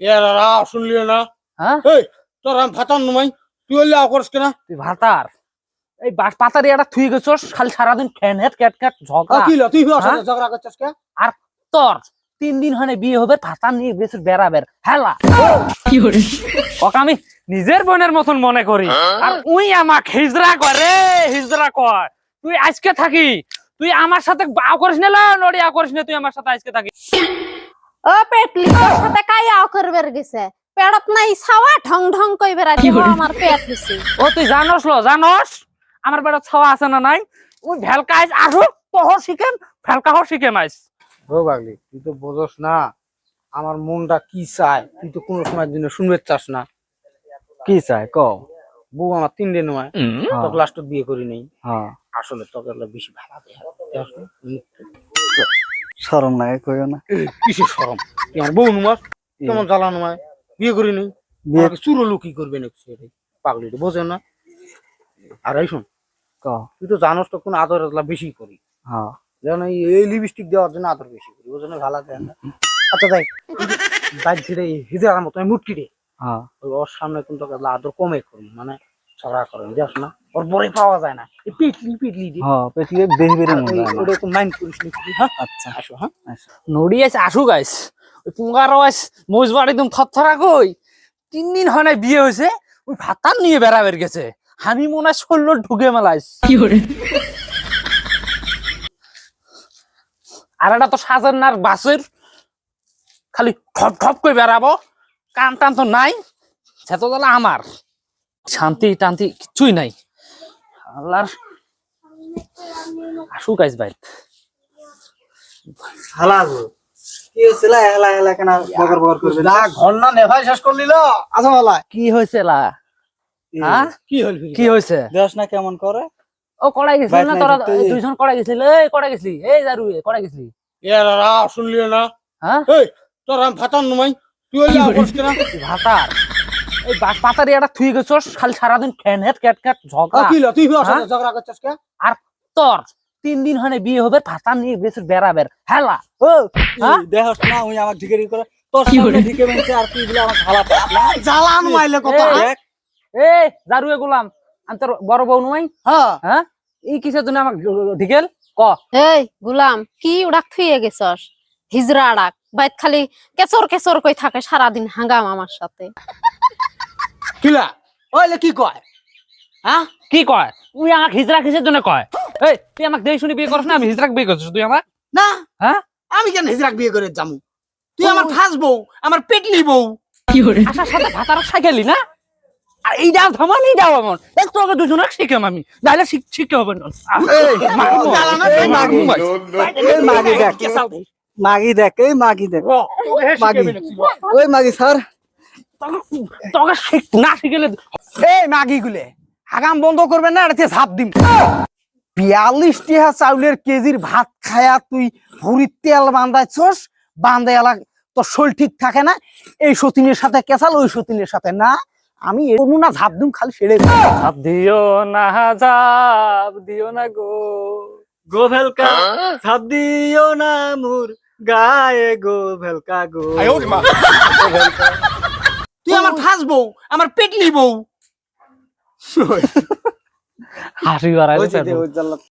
এরা শুনলি না? হ্যাঁ? এই তোর আমি ফাতান নুমাই। তুই হলে আও করিস কেনা? তুই ভাতার। এই বাস পাতারি একটা থুই গেছস খালি সারাদিন ফ্যান হেট ক্যাট ক্যাট ঝগড়া। কি তুই হ্যাঁ? সাথে ঝগড়া করছিস কে? তোর তিন দিন বিয়ে হবে ভাতা নিয়ে বেশ বেড়াবের। হেলা। ওকে আমি নিজের বোনের মতন মনে করি। আর উই আমাক হিজরা করে হিজরা কর। তুই আজকে থাকি। তুই আমার সাথে বাও করিস না নড়িয়া করিস না তুই আমার সাথে আজকে থাকি। ও পেটলি তোর সাথে কাইয়া করবার গেছে। পেটত নাই ছাওয়া ঢং ঢং কই বেড়া আমার পেট ও তুই জানোস লো জানোস? আমার ছাওয়া আছে না নাই? ওই ভেলকা আইস তোহর শিখেম ভেলকা শিখেম আইস। ও বাগলি তুই তো বোঝস না আমার মনটা কি চায়? তুই তো কোনো সময় দিনে শুনবে চাস না। কি চাই ক। বউ আমার তিন দিন নয় তোকে লাস্টত বিয়ে করি নাই। হ্যাঁ। আসলে তোকে বেশি ভালো দেয় শরম লাগে কইও না। কিসের সরম তুই আমার বউ নুমাস কেমন জ্বালা নুমায় বিয়ে করি নাই বিয়ে- বিয়ে চুরো লোক কি করবে পাগলি বোঝে না? আর এই শোন তুই তো জানোস তো কোন আদর বেশি করি। হ্যাঁ যেমন এই লিপস্টিক দেওয়ার জন্য আদর বেশি করি ওই জন্য ভালো দেয় না। আচ্ছা তাই বাইর ছিঁড়ে হিজার মতো মুটকি রে। হ্যাঁ ওর সামনে কিন্তু তোকে আদর কমে করি মানে ছড়া করেন যাস না? ওর বড়ে পাওয়া যায় না। পিটলি পিটলি দি হ্যাঁ পেটলে বেশি বেড়ে আর ওই- ওটা একটু মাইন্ড করিস নি হ্যাঁ? আচ্ছা। আসো হ্যাঁ? নড়ি আছে আসু গাইস পুঙ্গার আইস মোজ বাড়ি একদম থরথরা কই? তিন দিন হয় নাই বিয়ে হয়েছে ওই ভাতার নিয়ে বেড়াবের গেছে। আমি মনে হয় ষোলো ঢুকে মেলাইস আর একটা তো সাজার নার বাসের। খালি ঠপ ঠপ করে বেড়াবো। কান টান তো নাই সে তো তাহলে আমার। শান্তি টান্তি কিছুই নাই। আল্লাহর আসু গাইস ভাই হালা কি হয়েছিল হেলা হেলা কেন বগর বগর করবে? যা ঘর না নেভাই শেষ করলি ল আচ্ছা বলা কি হয়েছে লা হ্যাঁ? কি হল কি হয়েছে? দেশ না কেমন করে। ও কড়াই গেছিলি বাইক না তোরা দুইজন কড়াই গেছিলি। এই গেছিলি। এই জারু এ কড়াই গেছিলি। এরা শুনলি না? হ্যাঁ? এই তোর আমি ফাতান নুমাই। তুই ভাতার? এই পাতারি থুই গেছস খালি সারাদিন ফ্যান হেট ক্যাট ক্যাট ঝগড়া কি লা তুই হ্যাঁ? ঝগড়া করছিস কে? তোর তিন দিন হনে বিয়ে হবে ভাতা নিয়ে বেশ বেড়াবের। হেলা ও হ্যাঁ? দেহ না উনি আমার ঢিকে করে তোর সামনে ঢিকে বেঁচে আর তুই বলে আমার কথা এই, হ্যাঁ? এ জারু এ গোলাম আমি তোর বড় বউ নয় হ্যাঁ। হ্যাঁ? এই কিসের জন্য আমাকে ঢিকেল? ক? এই গুলাম কি উড়াক থুইয়ে গেছস হিজরা আড়াক বাইত খালি কেচর কেচর কই থাকে সারাদিন হাঙ্গাম আমার সাথে। কিলা? ওইলে কি কয়? হ্যাঁ? কি কয়? তুই আমাকে হিজরা কিসের জন্য কয়? এই তুই আমাকে দেখে শুনে বিয়ে করছ না আমি হিজরাক বিয়ে করছিস তুই আমার না হ্যাঁ? আমি কেন হিজরাক বিয়ে করে যামু তুই আমার ফাঁস বউ আমার পেটলি বউ আসার সাথে ভাতার সাইকেলি না আর এই দাও থামান এই দাও এমন দেখ তোকে দুজনে শিখাম আমি নাহলে শিখতে হবে না মাগি দেখ মাগি দেখ এই মাগি দেখ মাগি ওই মাগি স্যার তোকে- না শিখেলে এই মাগি গুলে আগাম বন্ধ করবে না এটাতে ঝাপ দিম বিয়াল্লিশ টিহা চাউলের কেজির ভাত খায়া তুই ভুড়ির তেল বান্ধাইছস বান্ধে এলা তোর শরীর ঠিক থাকে না এই সতীনের সাথে কেসাল ওই সতীনের সাথে না আমি এরকম না ঝাপ দিম খালি সেরে চাপ দিও না যাব দিও না গো। গো ভেলকা ঝাপ দিও না মুর গায়ে গো ভেলকা গো। তুই আমার ফাঁস বউ আমার পেটলি বউ। হাসি বাড়াই ওই যে, ওই জানলা